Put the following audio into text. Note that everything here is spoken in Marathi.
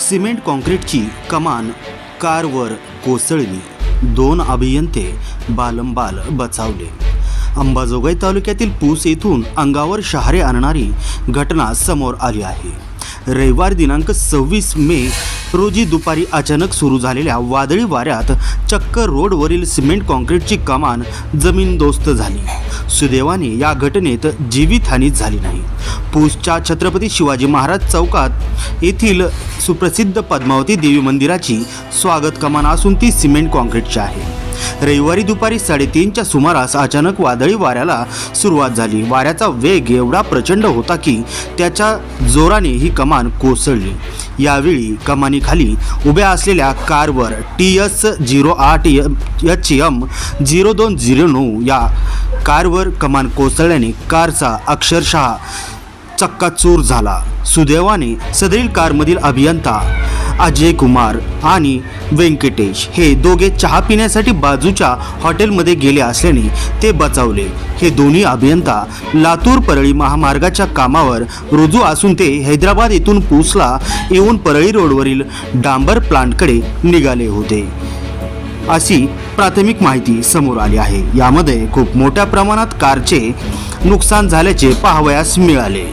सिमेंट कॉन्क्रीटची कमान कारवर कोसळली. दोन अभियंते बालंबाल बचावले. अंबाजोगाई तालुक्यातील पूस येथून अंगावर शहारे आणणारी घटना समोर आली आहे. रविवार दिनांक सव्वीस मे रोजी दुपारी अचानक सुरू झालेल्या वादळी वाऱ्यात चक्क रोडवरील सिमेंट कॉन्क्रीटची कमान जमीनदोस्त झाली. सुदैवाने या घटनेत जीवितहानी झाली नाही. पूसच्या छत्रपती शिवाजी महाराज चौकात येथील सुप्रसिद्ध पद्मावती देवी मंदिराची स्वागत कमान असून ती सिमेंट कॉन्क्रीटची आहे. रविवारी दुपारी साडेतीनच्या सुमारास अचानक वादळी वाऱ्याला सुरुवात झाली. वाऱ्याचा वेग एवढा प्रचंड होता की त्याच्या जोराने ही कमान कोसळली. यावेळी कमानीखाली उभ्या असलेल्या कारवर टी एस झिरो आठ एच एम झिरो दोन झिरो नऊ या कारवर कमान कोसळल्याने कारचा अक्षरशः चक्काचूर झाला. सुदैवाने सदरील कारमधील अभियंता अजय कुमार आणि व्यंकटेश हे दोघे चहा पिण्यासाठी बाजूच्या हॉटेलमध्ये गेले असल्याने ते बचावले. हे दोन्ही अभियंता लातूर परळी महामार्गाच्या कामावर रुजू असून ते हैदराबाद येथून पूसला येऊन परळी रोडवरील डांबर प्लांटकडे निघाले होते. अशी प्राथमिक माहिती समोर आली आहे. यामध्ये खूप मोठ्या प्रमाणात कारचे नुकसान झाल्याचे पाहावयास मिळाले.